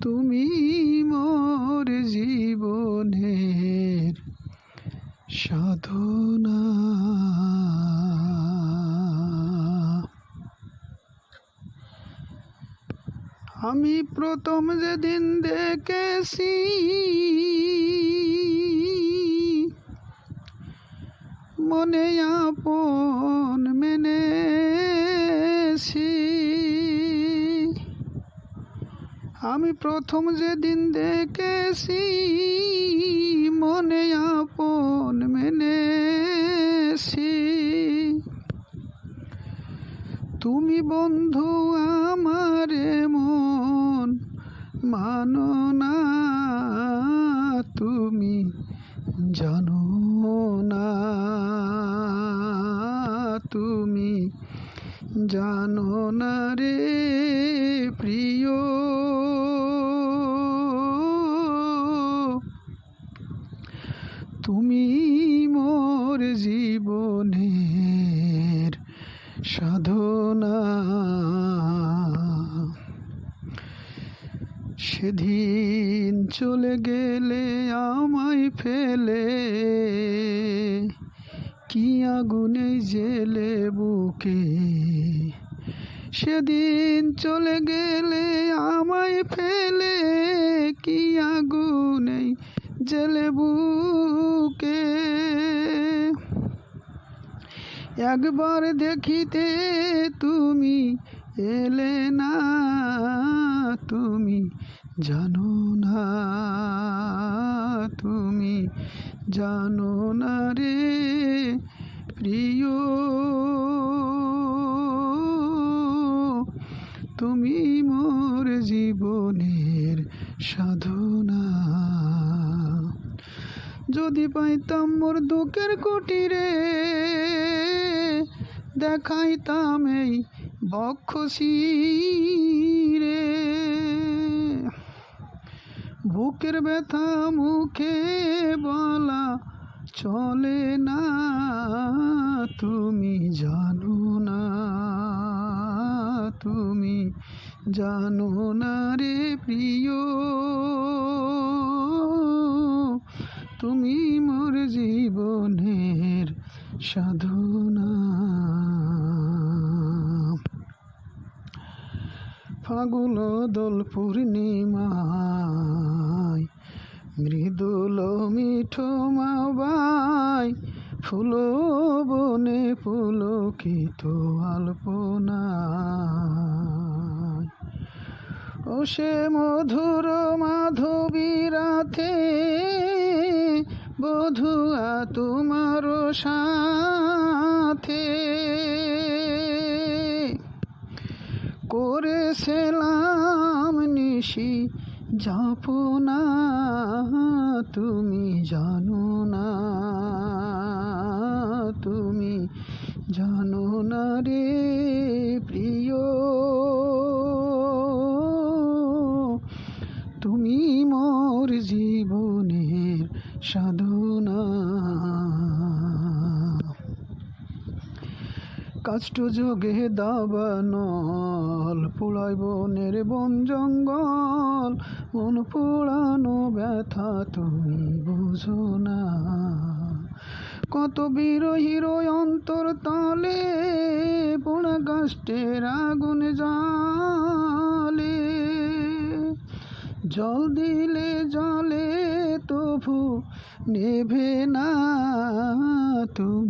তুমি মোর জীবনের সাধনা। আমি প্রথম যেদিন দেখেছি আমি প্রথম যেদিন দেখেছি, মনে আপন মেনেছি। তুমি বন্ধু আমার মন মানো না, তুমি জানো না, তুমি জানো না রে প্রিয়। তুমি মোর জীবনের সাধনা। সেদিন চলে গেলে আমায় ফেলে, কি আগুনে জেলে বুকে? সেদিন চলে গেলে আমায় ফেলে, কি আগুনে জেলে বুকে? একবার দেখিতে তুমি এলে না, তুমি জানো না, তুমি জানো না রে প্রিয়। তুমি মোর জীবনের সাধনা যদি পাইতাম মোর দুঃখের কুটিরে, দেখাইতাম এই বক্ষশিরে। বুকের ব্যথা মুখে বলা চলে না, তুমি জানো না, তুমি জানো না রে প্রিয়। তুমি মোর জীবনের সাধনা ফাগুন দোল পূর্ণিমায়, মৃদুল মিঠো মাবাই ফুল বনে পুলকিত আলপনায়। ও সে মধুর মাধবী রাতে বধুয়া তোমার সাথে করেছিলাম নিশি যাপনা তুমি জানো না তুমি জানো না রে কাষ্ট যোগে দাবানল পোড়াই বনের বন জঙ্গল, মন পোড়ানো ব্যথা তুমি বুঝো না। কত বিরোহীর অন্তর তালে পোড়া কাষ্টের আগুন জালে জল দিলে জলে তবু নেভে না তুমি।